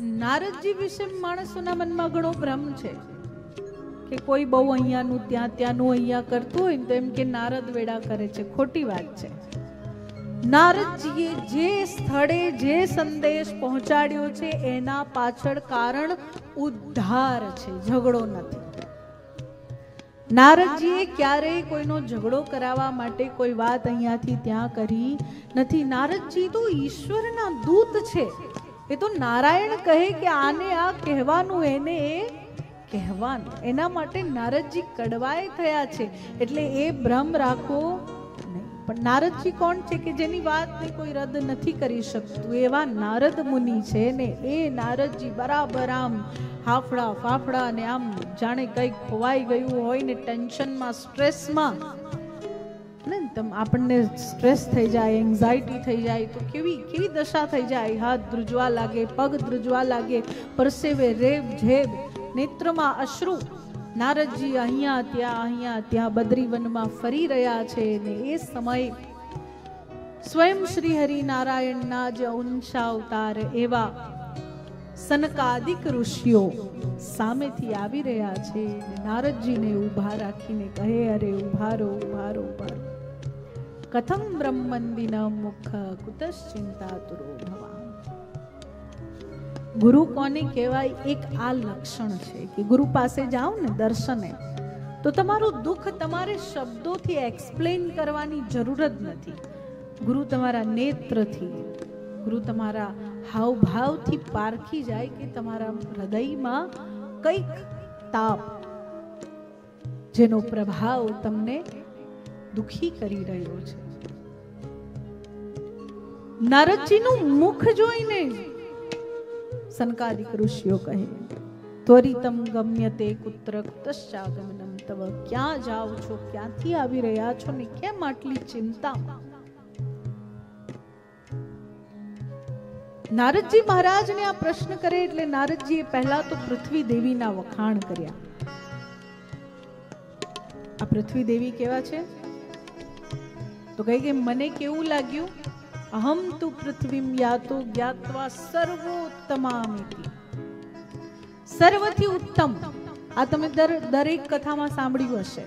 નારદજી વિશે માણસોના મનમાં ઘણો ભ્રમ છે કે કોઈ બહુ અહીંયાનું, ત્યાં ત્યાંનું અહીંયા કરતું હોય ને તો એમ કે નારદ વેડા કરે છે. ખોટી વાત છે. નારદજીએ જે સ્થળે જે સંદેશ પહોંચાડ્યો છે એના પાછળ કારણ ઉદ્ધાર છે, ઝઘડો નથી. નારદજીએ ક્યારેય કોઈનો ઝઘડો કરાવવા માટે કોઈ વાત અહીંયાથી ત્યાં કરી નથી. નારદજી તો ઈશ્વરના દૂત છે. એ તો નારાયણ કહે કે આને આ કહેવાનું, એને એ કહેવાનું. એના માટે નારદજી કડવાય થયા છે. એટલે એ ભ્રમ રાખો નહીં. પણ નારદજી કોણ છે કે જેની વાતને કોઈ રદ નથી કરી શકતું? એવા નારદ મુનિ છે ને એ નારદજી બરાબર આમ હાફડા ફાફડા ને આમ જાણે કંઈક ખોવાઈ ગયું હોય ને ટેન્શનમાં, સ્ટ્રેસમાં ને તમ આપણને સ્ટ્રેસ થઈ જાય એન્ઝાયટી થઈ જાય, તો કેવી કેવી દશા થઈ જાય? હાથ ધ્રુજવા લાગે, પગ ધ્રુજવા લાગે, પરસેવે રેબ ઝેબ નેત્રમાં અશ્રુ. નારદજી અહીંયા ત્યાં અહીંયા ત્યાં બદ્રીવનમાં ફરી રહ્યા છે ને એ સમયે. સ્વયં શ્રી હરિ નારાયણના જે ઉંચા અવતાર એવા સનકાદિક ઋષિઓ સામેથી આવી રહ્યા છે. નારદજીને ઊભા રાખીને કહે, અરે ઉભારો ઉભારો ઉભારો કથમ બ્રહ્મંદિન મુખ કુતશ્ચિંતાતુરો ભવા ગુરુ કોને કહેવાય એક આ લક્ષણ છે કે ગુરુ પાસે જાઓ ને દર્શને તો તમારું દુઃખ તમારે શબ્દોથી એક્સપ્લેન કરવાની જરૂર જ નથી ગુરુ તમારા નેત્રથી ગુરુ તમારા હાવભાવથી પારખી જાય કે તમારા હૃદયમાં કંઈક તાપ જેનો પ્રભાવ તમને દુખી કરી રહ્યો છે. નારદજીનું મુખ જોઈને સનકાદિક ઋષિઓ કહે, ત્વરિતમ ગમ્યતે કુત્ર કુતશ્ચાગમનમ. તવ ક્યાં જાઓ છો? ક્યાંથી આવી રહ્યા છો? ને કેમ આટલી ચિંતા? નારદજી મહારાજને આ પ્રશ્ન કરે એટલે નારદજીએ પહેલા તો પૃથ્વી દેવીના વખાણ કર્યા. આ પૃથ્વી દેવી કેવા છે? તો કહે કે, મને કેવું લાગ્યું? અહમ તુ પૃથ્વીમ યાતો જ્ઞાત્વા સર્વોત્તમામિતિ. સર્વથી ઉત્તમ. આ તમે દર- દરેક કથામાં સાંભળ્યું હશે.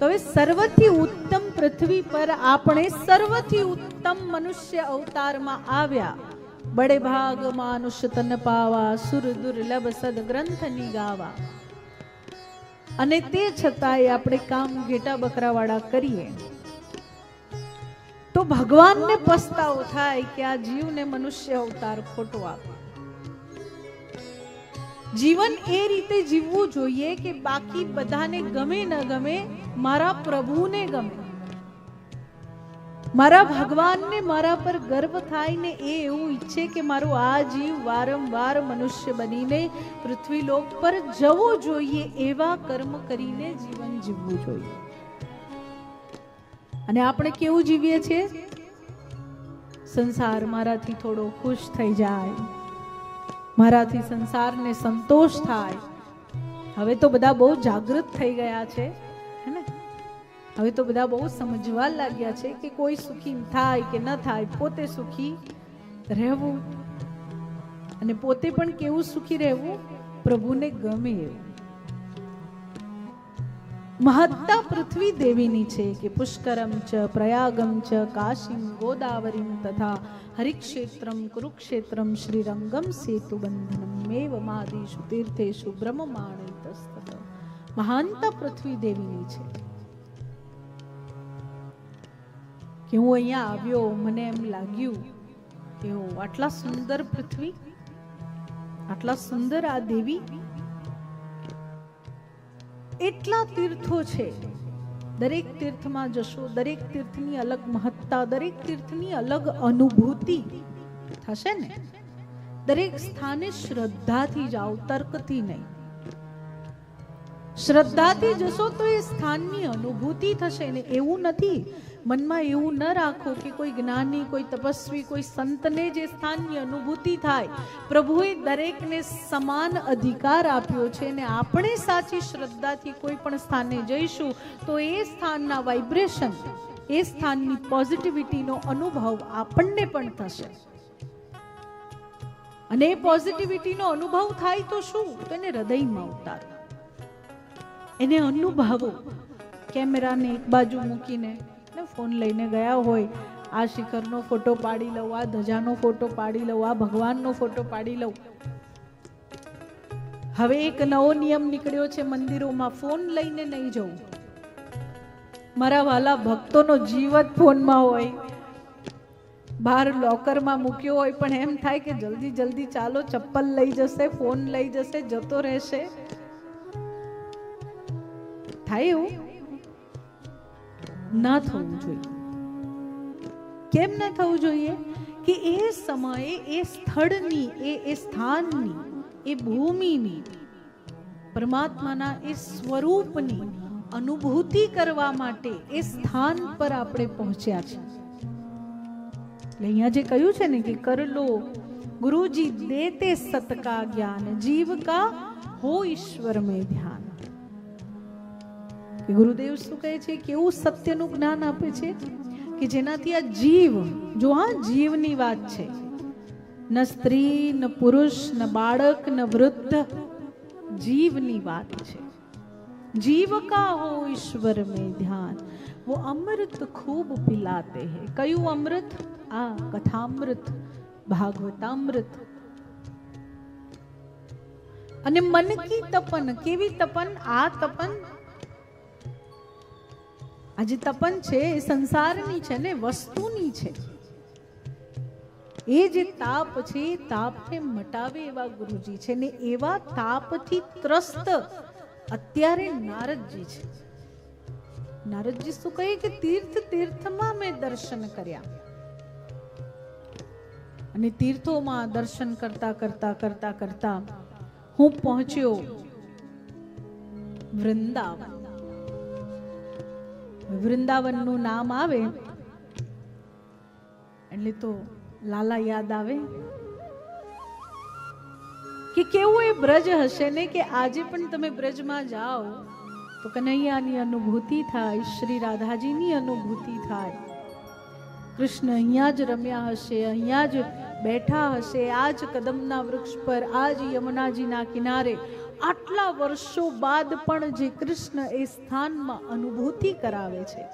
તો હવે સર્વથી ઉત્તમ પૃથ્વી પર આપણે સર્વથી ઉત્તમ મનુષ્ય અવતારમાં આવ્યા. બડે ભાગ માનુષ્ય તન પાવા, સુર દુર્લભ સદ ગ્રંથની ગાવા અને તે છતાંય આપણે કામ ઘેટા બકરાવાળા કરીએ. તો ભગવાનને પસ્તાવો થાય કે આ જીવને મનુષ્ય અવતાર ખોટો આપે જીવન એ રીતે જીવવું જોઈએ કે બાકી બધાને ગમે ન ગમે મારા પ્રભુને ગમે મારા ભગવાનને મારા પર ગર્વ થાય ને એ એવું ઈચ્છે કે મારો આ જીવ વારંવાર મનુષ્ય બનીને પૃથ્વીલોક પર જવો જોઈએ એવા કર્મ કરીને જીવન જીવવું જોઈએ અને આપણે કેવું જીવીએ છીએ? સંસાર મારાથી થોડો ખુશ થઈ જાય. મારાથી સંસારને સંતોષ થાય. હવે તો બધા બહુ જાગૃત થઈ ગયા છે, હે હવે તો બધા બહુ સમજવા લાગ્યા છે કે કોઈ સુખી થાય કે ન થાય, પોતે સુખી રહેવું. અને પોતે પણ કેવું સુખી રહેવું? પ્રભુને ગમે એવું. મહત્તા પૃથ્વી દેવીની છે કે પુષ્કરમ ચ, પ્રયાગમ ચ, કાશીમ, ગોદાવરીમ તથા હરિક્ષેત્રમ, કુરુક્ષેત્રમ, શ્રીરંગમ સેતુ બંધનમ મેવ માદિષુ તીર્થેશુ, બ્રહ્મમાણિતસ્તત. મહાનતા પૃથ્વી દેવીની છે. કે હું અહીંયા આવ્યો, મને એમ લાગ્યું કે હું આટલા સુંદર પૃથ્વી, આટલા સુંદર આ દેવી એટલા તીર્થો છે. દરેક તીર્થમાં જશો, દરેક તીર્થની અલગ મહત્તા, દરેક તીર્થની અલગ અનુભૂતિ. થશે ને? દરેક સ્થાને શ્રદ્ધાથી જાઓ, તર્કથી નહીં. શ્રદ્ધાથી જશો તો એ સ્થાનની અનુભૂતિ થશે ને? એવું નથી. મનમાં એવું ન રાખો કે કોઈ જ્ઞાની, કોઈ તપસ્વી, કોઈ સંતને જે સ્થાનની અનુભૂતિ થાય, પ્રભુએ દરેકને સમાન અધિકાર આપ્યો છે ને આપણે સાચી શ્રદ્ધાથી કોઈ પણ સ્થાને જઈશું, તો એ સ્થાનના વાઇબ્રેશન એ સ્થાનની પોઝિટિવિટીનો અનુભવ આપણને પણ થશે. અને એ પોઝિટિવિટીનો અનુભવ થાય તો શું? તો એને હૃદયમાં ઉતારો. એને અનુભવો. કેમેરાને એક બાજુ મૂકીને ને ફોન લઈને ગયા હોય. આ શિખરનો ફોટો પાડી લઉં, આ ધજાનો ફોટો પાડી લઉં, આ ભગવાનનો ફોટો પાડી લઉં. હવે એક નવો નિયમ નીકળ્યો છે મંદિરોમાં, ફોન લઈને નહીં જવું. મારા વાલા ભક્તોનો જીવ જ ફોનમાં હોય. બહાર લોકરમાં મૂક્યો હોય, પણ એમ થાય કે જલ્દી જલ્દી ચાલો, ચપ્પલ લઈ જશે, ફોન લઈ જશે, જતો રહેશે. થાય એવું? ના થવું જોઈએ. કેમ ન થવું જોઈએ? કે એ સમયે એ સ્થળની, એ એ સ્થાનની, એ ભૂમિની, પરમાત્માના એ સ્વરૂપની અનુભૂતિ કરવા માટે એ સ્થાન પર આપણે પહોંચ્યા છે. અહીંયા જે કહ્યું છે ને કે કર લો ગુરુજી દેતે સતકા જ્ઞાન, જીવ કા હો ઈશ્વર મેં ધ્યાન. કે ગુરુદેવ શું કહે છે કેવું સત્યનું જ્ઞાન આપે છે કે જેનાથી આ જીવ, જો આ જીવની વાત છે. ન સ્ત્રી, ન પુરુષ, ન બાળક, ન વૃદ્ધ, જીવની વાત છે. जीव का हो ईश्वर में ध्यान वो अमृत खूब पिलाते हैं कयु अमृत आ કથામૃત, ભાગવતામૃત. અને મન કી તપન, કેવી તપન? આ તપન આ જે તપન છે એ સંસારની છે ને વસ્તુની છે. એ જે તાપ છે તાપને મટાવે એવા ગુરુજી છે ને એવા તાપથી ત્રસ્ત અત્યારે નારદજી છે. નારદજી શું કહે કે તીર્થ તીર્થમાં મેં દર્શન કર્યા. અને તીર્થોમાં દર્શન કરતા કરતા કરતા કરતા હું પહોંચ્યો વૃંદાવન. વૃંદાવનનું નામ આવે, એટલે તો લાલા યાદ આવે. કે કેવું એ બ્રજ હશે ને કે આજે પણ તમે બ્રજમાં જાઓ, તો કનૈયાની અનુભૂતિ થાય, શ્રી રાધાજીની અનુભૂતિ થાય. કૃષ્ણ અહીંયા જ રમ્યા હશે, અહીંયા જ બેઠા હશે, આ જ કદમના વૃક્ષ પર, આ જ યમુનાજીના કિનારે આટલા વર્ષો બાદ પણ જે કૃષ્ણ એ સ્થાનમાં અનુભૂતિ કરાવે છે.